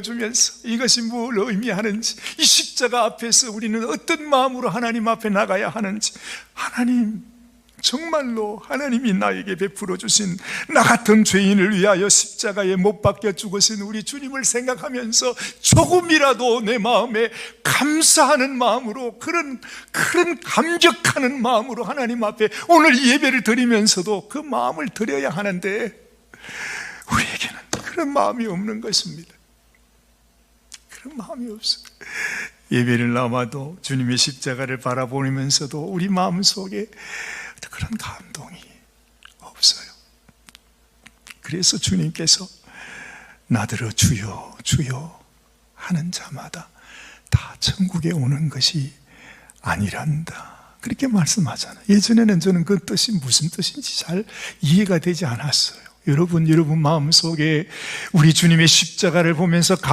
주면서 이것이 뭘 의미하는지 이 십자가 앞에서 우리는 어떤 마음으로 하나님 앞에 나가야 하는지 하나님 정말로 하나님이 나에게 베풀어 주신 나 같은 죄인을 위하여 십자가에 못 박혀 죽으신 우리 주님을 생각하면서 조금이라도 내 마음에 감사하는 마음으로 그런 그런 감격하는 마음으로 하나님 앞에 오늘 이 예배를 드리면서도 그 마음을 드려야 하는데 우리에게는 그런 마음이 없는 것입니다. 그런 마음이 없어. 예배를 남아도 주님의 십자가를 바라보면서도 우리 마음 속에 그런 감동이 없어요. 그래서 주님께서 나들어 주여 주여 하는 자마다 다 천국에 오는 것이 아니란다. 그렇게 말씀하잖아요. 예전에는 저는 그 뜻이 무슨 뜻인지 잘 이해가 되지 않았어요. 여러분, 여러분 마음 속에 우리 주님의 십자가를 보면서